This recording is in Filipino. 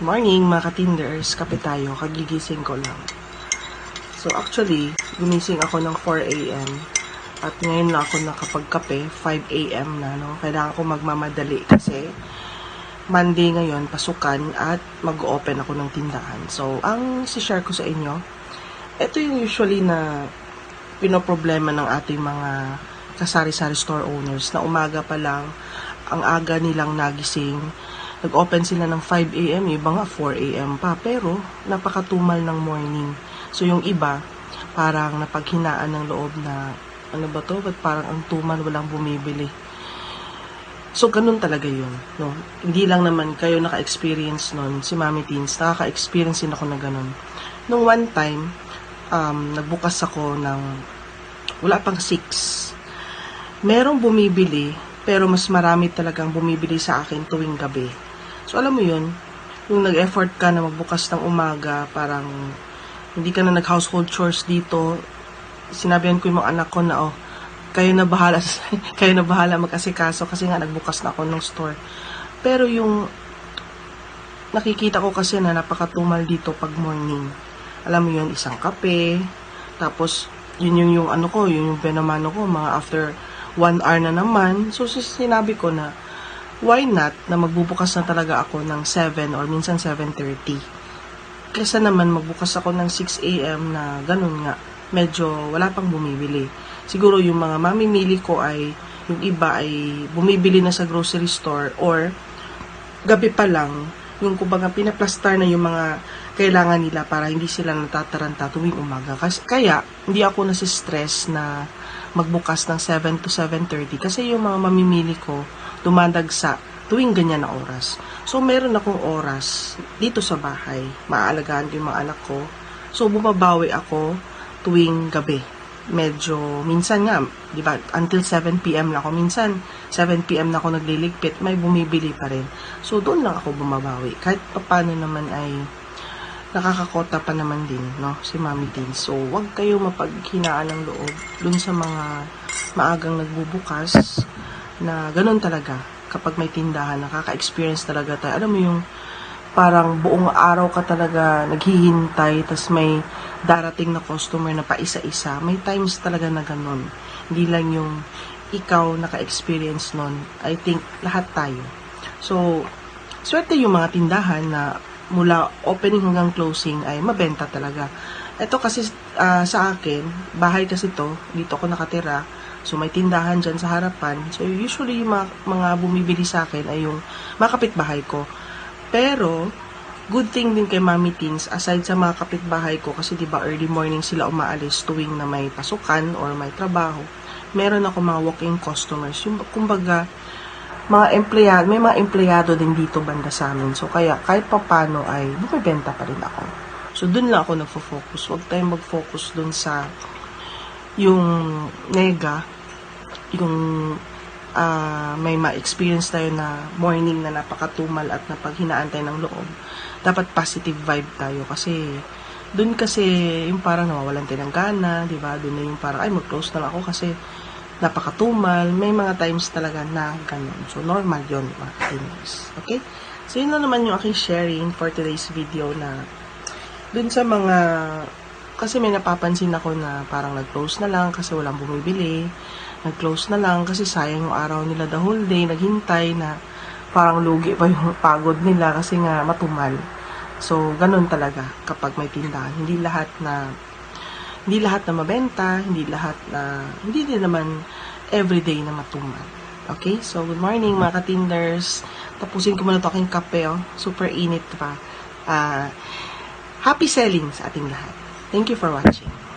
Morning mga katinders, kape tayo, kagigising ko lang. So actually, gumising ako ng 4 a.m. At ngayon na ako nakapagkape, 5 a.m. na, no? Kailangan ko magmamadali kasi Monday ngayon, pasukan at mag-open ako ng tindahan. So, ang si-share ko sa inyo, ito yung usually na pinoproblema ng ating mga kasari-sari store owners na umaga pa lang, ang aga nilang nagising, nag-open sila ng 5 a.m., iba nga 4 a.m. pa, pero napakatumal ng morning. So yung iba, parang napaghinaan ng loob na, ano ba to, ba't parang ang tumal, walang bumibili. So, ganun talaga yun. No? Hindi lang naman kayo naka-experience nun, si Mami Teens, nakaka-experience din ako na ganun. Nung one time, um, nagbukas ako ng, wala pang 6. Merong bumibili, pero mas marami talagang bumibili sa akin tuwing gabi. So, alam mo yun, yung nag-effort ka na magbukas ng umaga, parang hindi ka na nag-household chores dito, sinabihan ko yung mga anak ko na, oh, kayo na bahala, kayo na bahala mag-asikaso kasi nga nagbukas na ako ng store. Pero yung nakikita ko kasi na napakatumal dito pag morning. Alam mo yun, isang kape, tapos yun yung, yung ano ko, yun yung penamano ko, mga after one hour na naman. So, sinabi ko na, why not na magbubukas na talaga ako ng 7 or minsan 7.30. Kesa naman magbukas ako ng 6 a.m. na ganun nga, medyo wala pang bumibili. Siguro yung mga mamimili ko ay, yung iba ay bumibili na sa grocery store or gabi pa lang, yung kumbaga pinaplastar na yung mga kailangan nila para hindi sila natataranta tuwing umaga. Kasi, kaya, hindi ako nasistress na magbukas ng 7 to 7.30 kasi yung mga mamimili ko dumadagsa tuwing ganyan na oras. So, meron akong oras dito sa bahay. Maaalagaan ko yung mga anak ko. So, bumabawi ako tuwing gabi. Medyo, minsan nga, di ba, until 7 p.m. na ako. Minsan, 7 p.m. na ako nagliligpit, may bumibili pa rin. So, doon lang ako bumabawi. Kahit paano naman ay nakakakota pa naman din, no, si Mami Tin. So, wag kayo mapaghinaan ng loob dun sa mga maagang nagbubukas na ganun talaga kapag may tindahan, nakaka-experience talaga tayo. Alam mo yung parang buong araw ka talaga naghihintay, tas may darating na customer na paisa-isa. May times talaga na ganun. Hindi lang yung ikaw naka-experience nun. I think lahat tayo. So, swerte yung mga tindahan na mula opening hanggang closing ay mabenta talaga. Ito kasi ah, sa akin, bahay kasi to, dito ako nakatira. So may tindahan dyan sa harapan. So usually yung mga, mga bumibili sa akin ay yung mga kapitbahay ko. Pero, good thing din kay Mami Teens, aside sa mga kapitbahay ko, kasi di ba early morning sila umaalis tuwing na may pasukan or may trabaho, meron ako mga walk-in customers. Yung, kumbaga, mga empleyado, may mga empleyado din dito banda sa amin. So, kaya kahit papano ay bumibenta pa rin ako. So, dun lang ako nagfo-focus. Huwag tayong mag-focus dun sa yung nega, yung ah, may ma-experience tayo na morning na napakatumal at napaghinaan tayo ng loob. Dapat positive vibe tayo kasi dun kasi yung parang nawawalan tayo ng gana, di ba? Dun na yung parang, ay, mag-close na lang ako kasi napakatumal. May mga times talaga na ganun. So, normal yon mga ka-timers. Okay? So, yun na naman yung aking sharing for today's video na dun sa mga kasi may napapansin ako na parang nag-close na lang kasi walang bumibili. Nag-close na lang kasi sayang yung araw nila the whole day. Naghintay na parang lugi pa yung pagod nila kasi nga matumal. So, ganun talaga kapag may tindahan. Hindi lahat na hindi lahat na mabenta, hindi lahat na, hindi din naman everyday na matumal. Okay? So, good morning mga katinders. Tapusin ko muna ito aking kape, oh. Super init pa. Ah, happy selling sa ating lahat. Thank you for watching.